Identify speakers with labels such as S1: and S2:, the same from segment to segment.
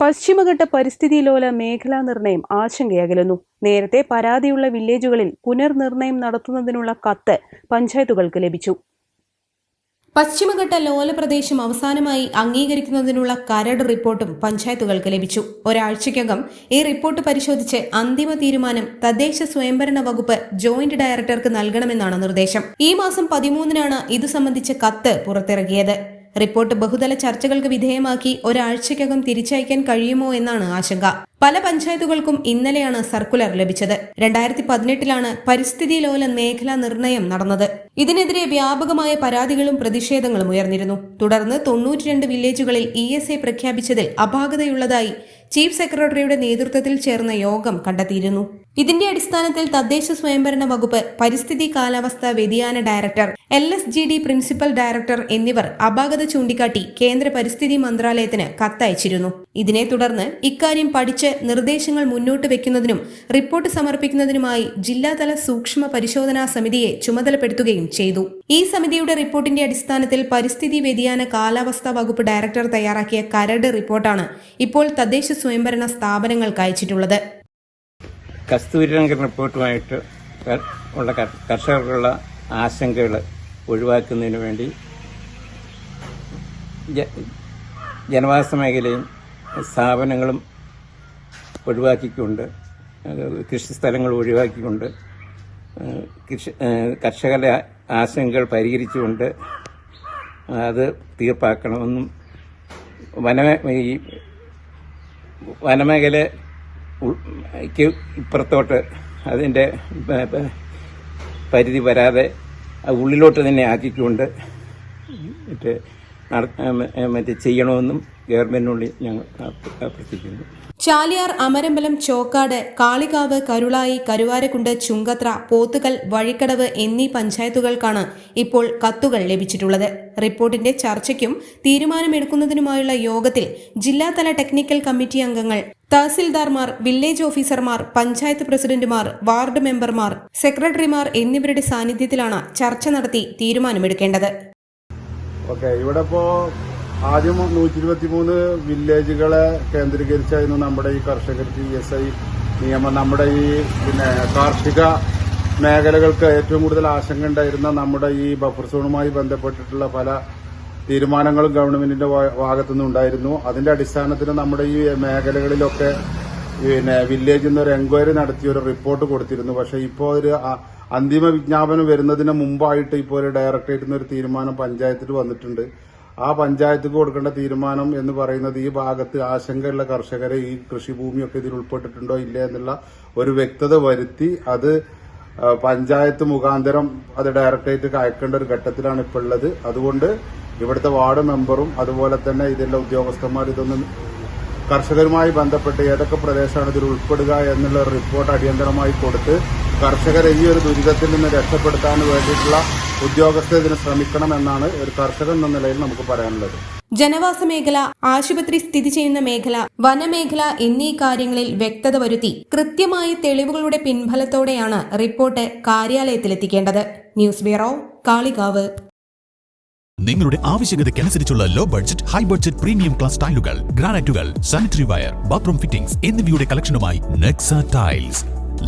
S1: പശ്ചിമഘട്ട പരിസ്ഥിതിലോല മേഖലാ നിർണയം ആശങ്കയകലുന്നു. നേരത്തെ പരാതിയുള്ള വില്ലേജുകളിൽ പുനർനിർണയം നടത്തുന്നതിനുള്ള കത്ത് പഞ്ചായത്തുകൾക്ക് ലഭിച്ചു.
S2: പശ്ചിമഘട്ട ലോല പ്രദേശം അവസാനമായി അംഗീകരിക്കുന്നതിനുള്ള കരട് റിപ്പോർട്ടും പഞ്ചായത്തുകൾക്ക് ലഭിച്ചു. ഒരാഴ്ചയ്ക്കകം ഈ റിപ്പോർട്ട് പരിശോധിച്ച് അന്തിമ തീരുമാനം തദ്ദേശ സ്വയംഭരണ വകുപ്പ് ജോയിന്റ് ഡയറക്ടർക്ക് നൽകണമെന്നാണ് നിർദ്ദേശം. ഈ മാസം പതിമൂന്നിനാണ് ഇതു സംബന്ധിച്ച കത്ത് പുറത്തിറക്കിയത്. റിപ്പോർട്ട് ബഹുതല ചർച്ചകൾക്ക് വിധേയമാക്കി ഒരാഴ്ചയ്ക്കകം തിരിച്ചയക്കാൻ കഴിയുമോ എന്നാണ് ആശങ്ക. പല പഞ്ചായത്തുകൾക്കും ഇന്നലെയാണ് സർക്കുലർ ലഭിച്ചത്. രണ്ടായിരത്തി പതിനെട്ടിലാണ് പരിസ്ഥിതി ലോല മേഖലാ നിർണയം നടന്നത്. ഇതിനെതിരെ വ്യാപകമായ പരാതികളും പ്രതിഷേധങ്ങളും ഉയർന്നിരുന്നു. തുടർന്ന് തൊണ്ണൂറ്റിരണ്ട് വില്ലേജുകളിൽ ഇ എസ് എ പ്രഖ്യാപിച്ചതിൽ അപാകതയുള്ളതായി ചീഫ് സെക്രട്ടറിയുടെ നേതൃത്വത്തിൽ ചേർന്ന യോഗം കണ്ടെത്തിയിരുന്നു. ഇതിന്റെ അടിസ്ഥാനത്തിൽ തദ്ദേശ സ്വയംഭരണ വകുപ്പ് പരിസ്ഥിതി കാലാവസ്ഥാ വ്യതിയാന director L S G D principal director എന്നിവർ അപാകത ചൂണ്ടിക്കാട്ടി കേന്ദ്ര പരിസ്ഥിതി മന്ത്രാലയത്തിന് കത്തയച്ചിരുന്നു. ഇതിനെ തുടർന്ന് ഇക്കാര്യം പഠിച്ച് നിർദ്ദേശങ്ങൾ മുന്നോട്ട് വെക്കുന്നതിനും റിപ്പോർട്ട് സമർപ്പിക്കുന്നതിനുമായി ജില്ലാതല സൂക്ഷ്മ പരിശോധനാ സമിതിയെ ചുമതലപ്പെടുത്തുകയും ചെയ്തു. ഈ സമിതിയുടെ റിപ്പോർട്ടിന്റെ അടിസ്ഥാനത്തിൽ പരിസ്ഥിതി വ്യതിയാന കാലാവസ്ഥാ വകുപ്പ് ഡയറക്ടർ തയ്യാറാക്കിയ കരട് റിപ്പോർട്ടാണ് ഇപ്പോൾ തദ്ദേശ സ്വയംഭരണ സ്ഥാപനങ്ങൾക്ക് അയച്ചിട്ടുള്ളത്.
S3: കസ്തൂരിരംഗൻ റിപ്പോർട്ടുമായിട്ട് ഉള്ള കർഷകർക്കുള്ള ആശങ്കകൾ ഒഴിവാക്കുന്നതിന് വേണ്ടി ജനവാസ മേഖലയും സ്ഥാപനങ്ങളും ഒഴിവാക്കിക്കൊണ്ട് കൃഷി സ്ഥലങ്ങൾ ഒഴിവാക്കിക്കൊണ്ട് കൃഷി കർഷകരുടെ ആശങ്കകൾ പരിഹരിച്ചുകൊണ്ട് അത് തീർപ്പാക്കണമെന്നും വന ഈ വനമേഖല ഇപ്പുറത്തോട്ട് അതിന്റെ പരിധി വരാതെ ഉള്ളിലോട്ട് തന്നെ ആക്കിക്കൊണ്ട് മറ്റേ മറ്റേ ചെയ്യണമെന്നും ഗവൺമെന്റിനുള്ളിൽ ഞങ്ങൾ അഭ്യ- അഭ്യർത്ഥിക്കുന്നു
S2: ചാലിയാർ അമരമ്പലം ചോക്കാട് കാളികാവ് കരുളായി കരുവാരക്കുണ്ട് ചുങ്കത്ര പോത്തുകൽ വഴിക്കടവ് എന്നീ പഞ്ചായത്തുകൾക്കാണ് ഇപ്പോൾ കത്തുകൾ ലഭിച്ചിട്ടുള്ളത്. റിപ്പോർട്ടിന്റെ ചർച്ചയ്ക്കും തീരുമാനമെടുക്കുന്നതിനുമായുള്ള യോഗത്തിൽ ജില്ലാതല ടെക്നിക്കൽ കമ്മിറ്റി അംഗങ്ങൾ തഹസിൽദാർമാർ വില്ലേജ് ഓഫീസർമാർ പഞ്ചായത്ത് പ്രസിഡന്റുമാർ വാർഡ് മെമ്പർമാർ സെക്രട്ടറിമാർ എന്നിവരുടെ സാന്നിധ്യത്തിലാണ് ചർച്ച നടത്തി തീരുമാനമെടുക്കേണ്ടത്.
S4: ഓക്കെ ഇവിടെ ഇപ്പോ ആദ്യം നൂറ്റി ഇരുപത്തി മൂന്ന് വില്ലേജുകളെ കേന്ദ്രീകരിച്ചായിരുന്നു നമ്മുടെ ഈ കർഷകർക്ക് ഇ എസ് ഐ നിയമം നമ്മുടെ ഈ പിന്നെ കാർഷിക മേഖലകൾക്ക് ഏറ്റവും കൂടുതൽ ആശങ്ക ഉണ്ടായിരുന്ന നമ്മുടെ ഈ ബഫർ സോണുമായി ബന്ധപ്പെട്ടിട്ടുള്ള പല തീരുമാനങ്ങളും ഗവൺമെന്റിന്റെ ഭാഗത്തു ഭാഗത്തുനിന്ന് ഉണ്ടായിരുന്നു. അതിന്റെ അടിസ്ഥാനത്തിൽ നമ്മുടെ ഈ മേഖലകളിലൊക്കെ പിന്നെ വില്ലേജിൽ നിന്ന് ഒരു എൻക്വയറി നടത്തി ഒരു റിപ്പോർട്ട് കൊടുത്തിരുന്നു. പക്ഷേ ഇപ്പോൾ ഒരു അന്തിമ വിജ്ഞാപനം വരുന്നതിന് മുമ്പായിട്ട് ഇപ്പോൾ ഒരു ഡയറക്ടറേറ്റിൽ നിന്ന് ഒരു തീരുമാനം പഞ്ചായത്തിൽ വന്നിട്ടുണ്ട്. ആ പഞ്ചായത്തിക്ക് കൊടുക്കേണ്ട തീരുമാനം എന്ന് പറയുന്നത് ഈ ഭാഗത്ത് ആശങ്കയുള്ള കർഷകരെ ഈ കൃഷിഭൂമിയൊക്കെ ഇതിൽ ഉൾപ്പെട്ടിട്ടുണ്ടോ ഇല്ല എന്നുള്ള ഒരു വ്യക്തത വരുത്തി അത് പഞ്ചായത്ത് മുഖാന്തരം അത് ഡയറക്ടറേറ്റ് അയക്കേണ്ട ഒരു ഘട്ടത്തിലാണ് ഇപ്പോൾ ഉള്ളത്. അതുകൊണ്ട് ഇവിടുത്തെ വാർഡ് മെമ്പറും അതുപോലെ തന്നെ ഇതിലെ ഉദ്യോഗസ്ഥന്മാർ ഇതൊന്നും കർഷകരുമായി ബന്ധപ്പെട്ട് ഏതൊക്കെ പ്രദേശമാണ് ഇതിൽ ഉൾപ്പെടുക എന്നുള്ള റിപ്പോർട്ട് അടിയന്തരമായി കൊടുത്ത് കർഷകരെ ഈ ഒരു ദുരിതത്തിൽ നിന്ന് രക്ഷപ്പെടുത്താൻ വേണ്ടിയിട്ടുള്ള ഉദ്യോഗസ്ഥർ ഇതിന് ശ്രമിക്കണമെന്നാണ് ഒരു കർഷകൻ എന്ന നിലയിൽ നമുക്ക് പറയാനുള്ളത്.
S2: ജനവാസ മേഖല ആശുപത്രി സ്ഥിതി ചെയ്യുന്ന മേഖല വനമേഖല എന്നീ കാര്യങ്ങളിൽ വ്യക്തത വരുത്തി കൃത്യമായ തെളിവുകളുടെ പിൻഫലത്തോടെയാണ് റിപ്പോർട്ട് കാര്യാലയത്തിലെത്തിക്കേണ്ടത്. News bureau Kalikavu.
S5: നിങ്ങളുടെ ആവശ്യകതയ്ക്കനുസരിച്ചുള്ള low budget high budget premium class ടൈലുകൾ ഗ്രാനൈറ്റുകൾ സാനിറ്ററി വയർ ബാത്റൂം ഫിറ്റിംഗ്സ് എന്നിവയുടെ കളക്ഷനുമായി Nexa tiles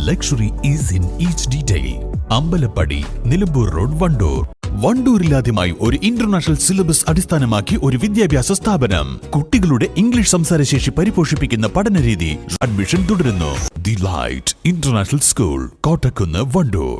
S5: luxury is in each detail Ambalappadi Nilambur road Vandoor. വണ്ടൂരിലാദ്യമായി ഒരു ഇന്റർനാഷണൽ സിലബസ് അടിസ്ഥാനമാക്കി ഒരു വിദ്യാഭ്യാസ സ്ഥാപനം. കുട്ടികളുടെ ഇംഗ്ലീഷ് സംസാരശേഷി പരിപോഷിപ്പിക്കുന്ന പഠനരീതി അഡ്മിഷൻ തുടരുന്നു. The light international school Kottakkunnu Wandoor.